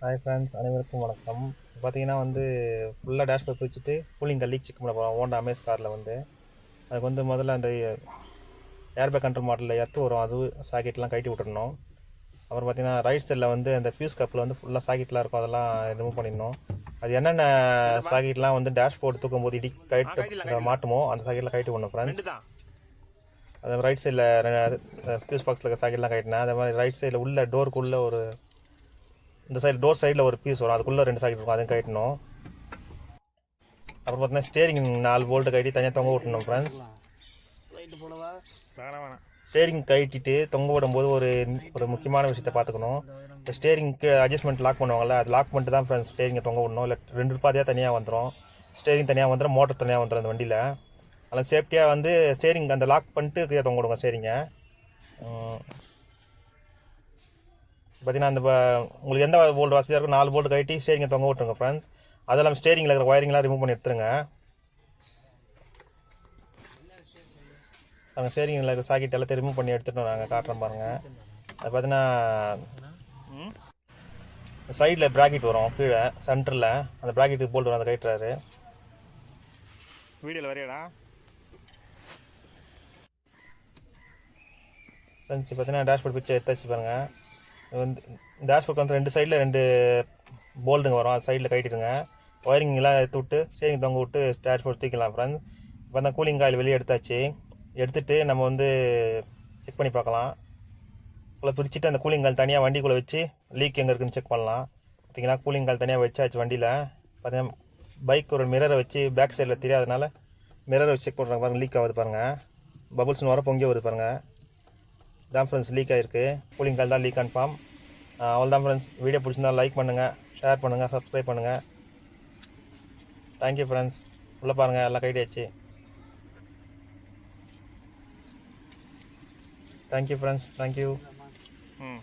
Hi friends அனைவருக்கும் வணக்கம். பார்த்தீங்கன்னா வந்து ஃபுல்லாக டேஷ்போர்ட் பிரிச்சுட்டு கூலிங் லீக் செக் பண்ண போகிறோம் ஹோண்டா அமேஸ் காரில் வந்து. அதுக்கு வந்து முதல்ல அந்த ஏர்பேக் கண்ட்ரோல் மாடலில் எர்த்து வரும். அது சாக்கெட்லாம் கழட்டி விட்டுறணும் அப்புறம் பார்த்தீங்கன்னா ரைட் சைடில் வந்து அந்த ஃபியூஸ் கப்பில் வந்து ஃபுல்லாக சாக்கெட்லாம் இருக்கும். அதெல்லாம் ரிமூவ் பண்ணிடணும். அது என்னென்ன சாக்கெட்லாம் வந்து டேஷ்போர்ட் தூக்கும் போது இடி கழட்டி மாட்டுமோ அந்த சாக்கெட்டில் கழட்டி விடணும் ஃப்ரெண்ட்ஸ் அதே ரைட் சைடில் ஃபியூஸ் பாக்ஸில் இருக்க சாக்கெட்லாம் கட்டினேன் அதே மாதிரி ரைட் சைடில் உள்ள டோருக்குள்ளே ஒரு இந்த சைடு டோர் சைடில் ஒரு பீஸ் வரும். அதுக்குள்ளே ரெண்டு சாக்கெட் இருக்கும். அதையும் கட்டணும் அப்புறம் பார்த்தீங்கன்னா ஸ்டேரிங் நாலு போல்ட்டு கட்டி தனியாக தொங்க விட்டணும் ஃப்ரெண்ட்ஸ் ஸ்டேரிங் கட்டிட்டு தொங்க விடும்போது ஒரு ஒரு முக்கியமான விஷயத்தை பார்த்துக்கணும். இந்த ஸ்டேரிங்க்கு அட்ஜஸ்ட்மெண்ட் லாக் பண்ணுவாங்கல்ல அது லாக் பண்ணிட்டு தான் ஃப்ரெண்ட்ஸ் ஸ்டேரிங்கை தொங்க விடணும். இல்லை ரெண்டு பாதையாக தனியாக வந்துடும் ஸ்டேரிங் தனியாக வந்துடும் மோட்டர் தனியாக வந்துடும் அந்த வண்டியில். அதெல்லாம் சேஃப்டியாக வந்து ஸ்டேரிங் அந்த லாக் பண்ணிட்டு கீழே தொங்க விடுங்க ஸ்டேரிங்கை பார்த்தீங்கன்னா அந்த உங்களுக்கு எந்த போல்ட் வசதியாக இருக்கோ நாலு போல்ட் கட்டி ஸ்டேரிங்கை தொங்க விட்டுருங்க ஃப்ரெண்ட்ஸ் அது இல்லாமல் ஸ்டேரிங்கில் இருக்கிற ஒயரிங்லாம் ரிமூவ் பண்ணி எடுத்துருங்க. நாங்கள் ஸ்டேரிங்கில் இருக்கிற சாக்கெட் எல்லாத்தையும் ரிமூவ் பண்ணி எடுத்துட்டோம் நாங்கள் காட்டுறோம் பாருங்கள் அது பார்த்தீங்கன்னா சைடில் ப்ராக்கெட் வரும் கீழே சென்டரில் அந்த ப்ராக்கெட்டுக்கு போல்ட் வரும் அதை கட்டுறாரு வீடியோவில் வரையடா. ஃப்ரெண்ட்ஸ் பார்த்தீங்கன்னா டேஷ்போர்ட் பிக்சர் எடுத்து வச்சு பாருங்கள் வந்து டேஷ்போர்ட் வந்து ரெண்டு சைடில் ரெண்டு போல்டுங்க வரும். அது சைடில் கட்டிடுங்க ஒயரிங்லாம் எடுத்து விட்டு சரிங்க தொங்க விட்டு டேஷ்போர்ட் தூக்கலாம் ஃப்ரெண்ட்ஸ் இப்போ தான் கூலிங் காயில் வெளியே எடுத்தாச்சு. எடுத்துகிட்டு நம்ம வந்து செக் பண்ணி பார்க்கலாம். இப்போ பிரிச்சுட்டு அந்த கூலிங் கால் தனியாக வண்டிக்குள்ளே வச்சு லீக் எங்கே இருக்குன்னு செக் பண்ணலாம். பார்த்தீங்கன்னா கூலிங் கால் தனியாக வச்சாச்சு வண்டியில். பார்த்தீங்கன்னா பைக் ஒரு மிரரை வச்சு பேக் சைடில் தெரியாதனால மிரரை வச்சு செக் பண்ணுறாங்க பாருங்கள் லீக் ஆகுது பாருங்கள் பபுள்ஸ்னு வர பொங்கி வருது பாருங்கள் தான் ஃப்ரெண்ட்ஸ் லீக் ஆகிருக்கு கூலிங் கால் தான் லீக் கன்ஃபார்ம் அவ்வளோ தான் ஃப்ரெண்ட்ஸ் வீடியோ பிடிச்சிருந்தா லைக் பண்ணுங்கள் ஷேர் பண்ணுங்கள் சப்ஸ்கிரைப் பண்ணுங்கள் தேங்க்யூ ஃப்ரெண்ட்ஸ் உள்ளே பாருங்கள் எல்லாம் கைடியாச்சு தேங்க்யூ ஃப்ரெண்ட்ஸ் தேங்க்யூ ம்.